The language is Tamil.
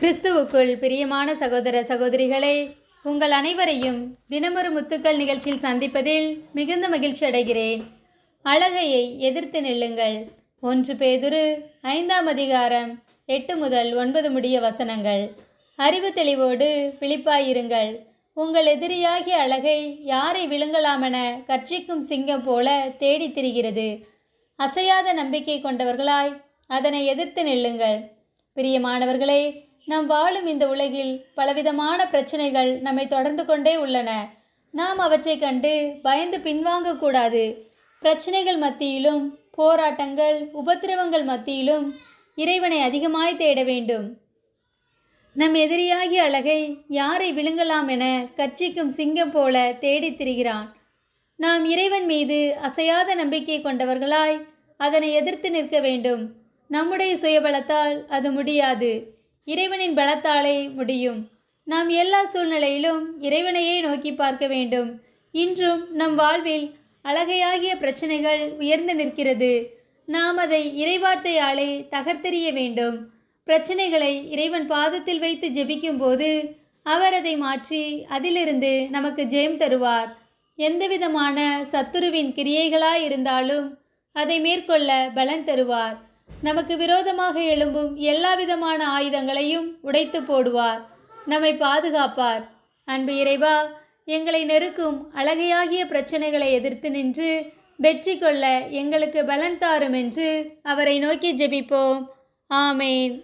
கிறிஸ்துவுக்குள் பிரியமான சகோதர சகோதரிகளை உங்கள் அனைவரையும் தினமொரு முத்துக்கள் நிகழ்ச்சியில் சந்திப்பதில் மிகுந்த மகிழ்ச்சி அடைகிறேன். அழகையை எதிர்த்து நில்லுங்கள். ஒன்று பேதுரு ஐந்தாம் அதிகாரம் எட்டு முதல் ஒன்பது முடிய வசனங்கள். அறிவு தெளிவோடு விழிப்பாயிருங்கள். உங்கள் எதிரியாகிய அழகை யாரை விழுங்கலாமென கட்சிக்கும் சிங்கம் போல தேடித் திரிகிறது. அசையாத நம்பிக்கை கொண்டவர்களாய் அதனை எதிர்த்து நில்லுங்கள். பிரியமானவர்களே நாம் வாழும் இந்த உலகில் பலவிதமான பிரச்சனைகள் நம்மை தொடர்ந்து கொண்டே உள்ளன. நாம் அவற்றை கண்டு பயந்து பின்வாங்கக்கூடாது பிரச்சனைகள் மத்தியிலும் போராட்டங்கள் உபத்திரவங்கள் மத்தியிலும் இறைவனை அதிகமாய் தேட வேண்டும். நம் எதிரியாகிய அழகை யாரை விழுங்கலாம் என கர்ச்சிக்கும் சிங்கம் போல தேடித் திரிகிறான். நாம் இறைவன் மீது அசையாத நம்பிக்கை கொண்டவர்களாய் அதனை எதிர்த்து நிற்க வேண்டும். நம்முடைய சுயபலத்தால் அது முடியாது. இறைவனின் பலத்தாலே முடியும். நாம் எல்லா சூழ்நிலையிலும் இறைவனையே நோக்கி பார்க்க வேண்டும். இன்றும் நம் வாழ்வில் அழகையாகிய பிரச்சனைகள் உயர்ந்து நிற்கிறது. நாம் அதை இறைவார்த்தையாலே தகர்த்தெறிய வேண்டும். பிரச்சனைகளை இறைவன் பாதத்தில் வைத்து ஜெபிக்கும்போது அவர் அதை மாற்றி அதிலிருந்து நமக்கு ஜெயம் தருவார். எந்தவிதமான சத்துருவின் கிரியைகளாய் இருந்தாலும் அதை மேற்கொள்ள பலன் தருவார். நமக்கு விரோதமாக எழும்பும் எல்லாவிதமான ஆயுதங்களையும் உடைத்து போடுவார். நம்மை பாதுகாப்பார். அன்பு இறைவா எங்களை நெருக்கும் அழகையாகிய பிரச்சனைகளை எதிர்த்து நின்று வெற்றி கொள்ள எங்களுக்கு பலன் தாரும் என்று அவரை நோக்கி ஜெபிப்போம். ஆமேன்.